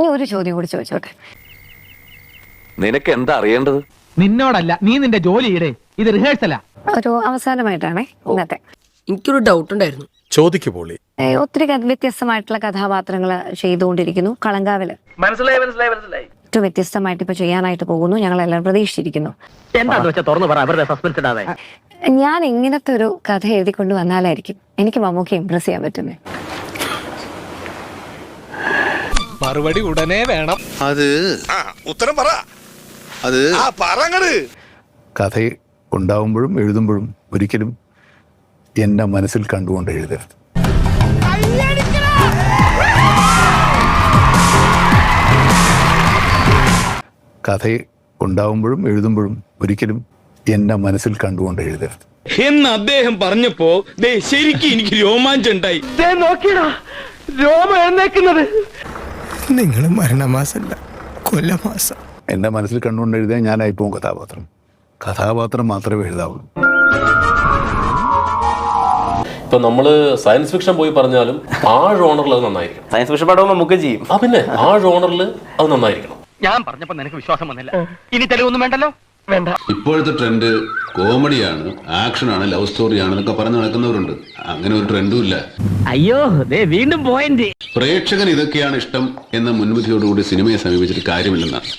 നീ ഒരു ചോദ്യം കൂടി ചോദിച്ചോട്ടെ. നിനക്ക് എന്താ അറിയേണ്ടത്? നിന്നോടല്ല നീ നിന്റെ ജോലി ഇടേ ഇത് റിഹേഴ്സലാ ഒരു അവസാനമായിട്ടാണേ ഇന്നത്തെ. എനിക്കൊരു ഡൗട്ട് ഉണ്ടായിരുന്നു. ചോദിക്കു പോളി. ഏ, ഒത്തിരി ക- വ്യത്യസ്തമായിട്ടുള്ള കഥാപാത്രങ്ങൾ ചെയ്തുകൊണ്ടിരിക്കുന്നു കളങ്കാവിൽ. മനസ്സിലായി മനസ്സിലായി മനസ്സിലായി. ഏറ്റവും വ്യത്യസ്തമായിട്ട് ഇപ്പൊ ചെയ്യാനായിട്ട് പോകുന്നു ഞങ്ങൾ എല്ലാവരും പ്രതീക്ഷിച്ചിരിക്കുന്നു. എന്താന്ന് വെച്ചാൽ തുറന്നു പറ അവരുടെ സസ്പെൻസ് ഇടാതെ. ഞാൻ ഇങ്ങനത്തെ ഒരു കഥ എഴുതിക്കൊണ്ട് വന്നാലായിരിക്കും എനിക്ക് മമ്മൂക്ക് ഇംപ്രസ് ചെയ്യാൻ പറ്റുന്നത് മറുപടി ഉടനെ വേണം. അത് ഉത്തരം പറ. അത് ആ പറങ്ങട് കഥ ഉണ്ടാവുമ്പോഴും എഴുതുമ്പോഴും ഒരിക്കലും എന്റെ മനസ്സിൽ കണ്ടുകൊണ്ട് എഴുതരുത്. കഥ ഉണ്ടാവുമ്പോഴും എഴുതുമ്പോഴും ഒരിക്കലും എന്റെ മനസ്സിൽ കണ്ടുകൊണ്ട് എഴുതരുത്. എന്ന് അദ്ദേഹം പറഞ്ഞപ്പോ ദേ ശരിക്കും എനിക്ക് രോമാഞ്ചുണ്ടായി നോക്കിയടാ. രോമ എഴുന്നേക്കുന്നത്. നിങ്ങൾ മരണമാസല്ല കൊല്ലമാസം എന്റെ മനസ്സിൽ കണ്ടുകൊണ്ട് എഴുതിയാൽ പോകും കഥാപാത്രം. കഥാപാത്രം മാത്രമേ എഴുതാവുള്ളൂ ഇപ്പൊ നമ്മൾ സയൻസ് ഫിക്ഷൻ പോയി പറഞ്ഞാലും ആ ജോണറിൽ അത് നന്നായിരിക്കണം. സയൻസ് ഫിക്ഷൻ പടവും നമുക്ക് ചെയ്യും. ആ പിന്നെ ആ ജോണറിൽ അത് നന്നായിരിക്കണം. ഞാൻ പറഞ്ഞപ്പോ നിനക്ക് വിശ്വാസം വന്നില്ല. ഇനി തെളിവൊന്നും വേണ്ടല്ലോ? വേണ്ട. ഇപ്പോഴത്തെ ട്രെൻഡ് കോമഡിയാണ് ആക്ഷനാണ് ലവ് സ്റ്റോറിയാണ് എന്നൊക്കെ പറഞ്ഞു നടക്കുന്നവരുണ്ട്. അങ്ങനെ ഒരു ട്രെൻഡും ഇല്ല. അയ്യോ ദേ വീണ്ടും പോയിന്റ്. പ്രേക്ഷകൻ ഇതൊക്കെയാണ് ഇഷ്ടം എന്ന മുൻവിധിയോടുകൂടി സിനിമയെ സമീപിച്ചിട്ട് കാര്യമില്ലെന്നാണ്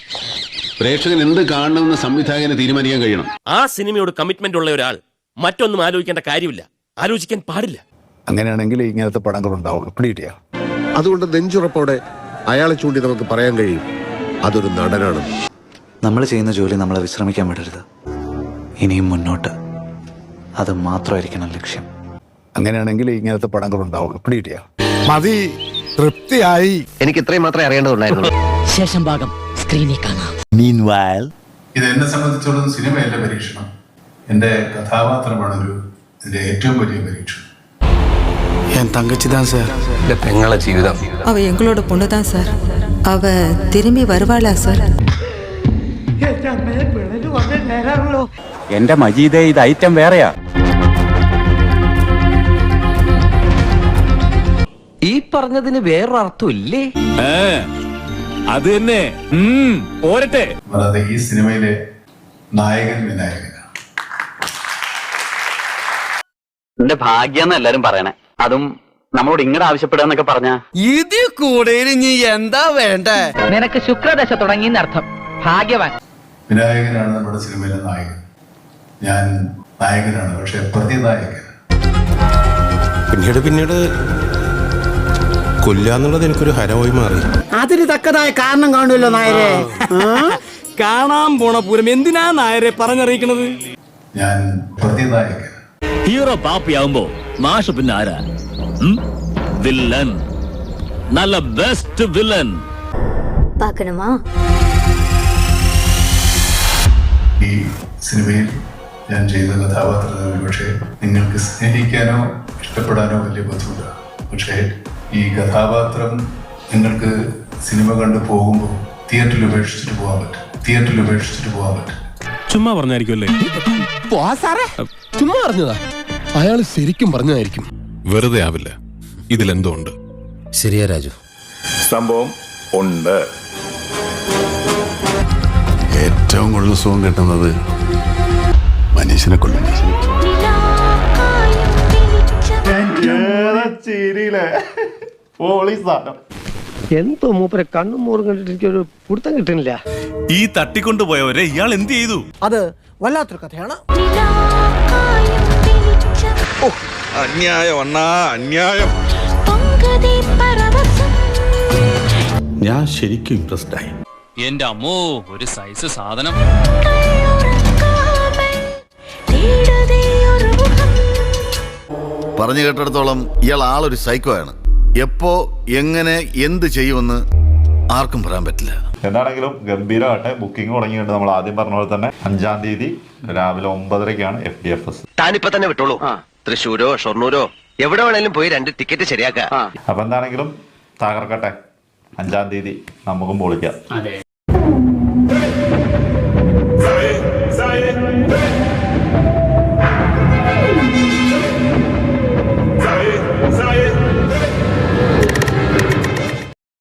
പ്രേക്ഷകൻ എന്ത് കാണണമെന്ന് സംവിധായകന് തീരുമാനിക്കാൻ കഴിയണം. ആ സിനിമയോട് കമ്മിറ്റ്മെന്റ് ഉള്ള ഒരാൾ മറ്റൊന്നും ആലോചിക്കേണ്ട കാര്യമില്ല. ആലോചിക്കാൻ പാടില്ല. അങ്ങനെയാണെങ്കിൽ ഇങ്ങനത്തെ പടങ്ങൾ ഉണ്ടാവുള്ളൂ പിടികിട്ടിയാ. അതുകൊണ്ട് നെഞ്ചുറപ്പോടെ അയാളെ ചൂണ്ടി നമുക്ക് പറയാൻ കഴിയും. അതൊരു നടനാണ്. നമ്മൾ ചെയ്യുന്ന ജോലി നമ്മളെ വിശ്രമിക്കാൻ വിടരുത് ഇനിയും മുന്നോട്ട് അത് മാത്രമായിരിക്കണം ലക്ഷ്യം അങ്ങനെയാണെങ്കിൽ ഇങ്ങനത്തെ പടങ്ങൾ ഉണ്ടാവുള്ളൂ പിടികിട്ടിയാ മതി തൃപ്തിയായി എനിക്ക് ഇത്രയും മാത്രമേ അറിയേണ്ടതുണ്ടായിരുന്നുള്ളൂ ശേഷം ഭാഗം സ്ക്രീനിൽ കാണാം ഇത് എന്നെ സംബന്ധിച്ചോളം സിനിമയല്ല പരീക്ഷണം എൻ്റെ കഥാപാത്രമാണ് ഒരു ഇതിൻ്റെ ഏറ്റവും വലിയ പരീക്ഷണം എൻ തങ്കച്ചി தான் சார் പെങ്ങളെ ജീവിതം அவ எங்களோட பொண்ணு தான் சார் அவ திரும்பி வருவாளா சார் എന്റെ മജീദേ ഇത് ഐറ്റം വേറെയാ. ഈ പറഞ്ഞതിന് വേറൊരു അർത്ഥം ഇല്ലേ അത് തന്നെ. പോരട്ടെ. അതായത് ഈ സിനിമയിലെ നായകൻ വിനായകനാണ്. എന്റെ ഭാഗ്യാന്ന് എല്ലാരും പറയണേ. അതും നമ്മളോട് ഇങ്ങടെ ആവശ്യപ്പെടുക പറഞ്ഞ. ഇതിൽ കൂടുതൽ എന്താ വേണ്ടേ? നിനക്ക് ശുക്രദശ തുടങ്ങി അർത്ഥം ഭാഗ്യവാൻ. വിനായകനാണ് നമ്മുടെ സിനിമയിലെ നായകൻ. ഞാൻ നായകനാണ് പക്ഷെ പ്രതിനായകൻ പിന്നീട് പിന്നീട് കൊല്ലാന്നുള്ളത് എനിക്കൊരു ഹരമായി മാറി. അതിന് തക്കതായ കാരണം കാണുമല്ലോ നായരെ. കാണാൻ പോണ പൂരം എന്തിനാ നായരെ പറഞ്ഞറിയിക്കണത്? ഞാൻ പ്രതിനായകൻ ഹീറോ പാപ്പിയാവുമ്പോ മാഷ പിന്നെ ആരാ? വില്ലൻ. നല്ല ബെസ്റ്റ് വില്ലൻ പാക്കണമാ ഈ സിനിമയിൽ ഞാൻ ചെയ്ത കഥാപാത്രത്തെ ഒരുപക്ഷെ നിങ്ങൾക്ക് സ്നേഹിക്കാനോ ഇഷ്ടപ്പെടാനോ വലിയ ബുദ്ധിമുട്ടാണ് പക്ഷേ ഈ കഥാപാത്രം നിങ്ങൾക്ക് സിനിമ കണ്ടു പോകുമ്പോൾ തിയേറ്ററിൽ ഉപേക്ഷിച്ചിട്ട് പോകാൻ പറ്റും. തിയേറ്ററിൽ ഉപേക്ഷിച്ചിട്ട് പോകാൻ പറ്റും. ചുമ്മാ പറഞ്ഞായിരിക്കുമല്ലേ ചുമ്മാ പറഞ്ഞതാ. അയാൾ ശരിക്കും പറഞ്ഞതായിരിക്കും. വെറുതെ ആവില്ല. ഇതിലെന്തോ ഉണ്ട്. ശരിയാ രാജു. സംഭവം ഉണ്ട്. ഏറ്റവും കൂടുതൽ സുഖം കിട്ടുന്നത് മനുഷ്യനെ കൊല്ലും. എന്തോ മൂപ്പരെ കണ്ണും മൂറും കണ്ടിട്ട് ഒരു പിടുത്തം കിട്ടുന്നില്ല. ഈ തട്ടിക്കൊണ്ടുപോയവരെ ഇയാൾ എന്ത് ചെയ്തു? അത് വല്ലാത്തൊരു കഥയാണ്. അന്യായം അണ്ണാ അന്യായം. ഞാൻ ശരിക്കും ഇംപ്രസ്ഡ് ആയി എന്റെ അമ്മോ ഒരു സൈസ് സാധനം. പറഞ്ഞു കേട്ടിടത്തോളം ഇയാൾ ആളൊരു സൈക്കോ ആണ്. എപ്പോ എങ്ങനെ എന്ത് ചെയ്യുമെന്ന് ആർക്കും പറയാൻ പറ്റില്ല. എന്താണെങ്കിലും ഗംഭീരമായിട്ട് ബുക്കിംഗ് തുടങ്ങിയിട്ട് നമ്മൾ ആദ്യം പറഞ്ഞ പോലെ തന്നെ. അഞ്ചാം തീയതി രാവിലെ ഒമ്പതരക്കാണ് എഫ് ഡി എഫ് എസ് താനിപ്പോ തന്നെ വിട്ടോളൂ. തൃശ്ശൂരോ ഷൊർണൂരോ എവിടെ വേണേലും പോയി രണ്ട് ടിക്കറ്റ് ശരിയാക്കാം അപ്പൊ എന്താണെങ്കിലും തകർക്കട്ടെ. അഞ്ചാം തീയതി നമുക്കും പൊളിക്കാം.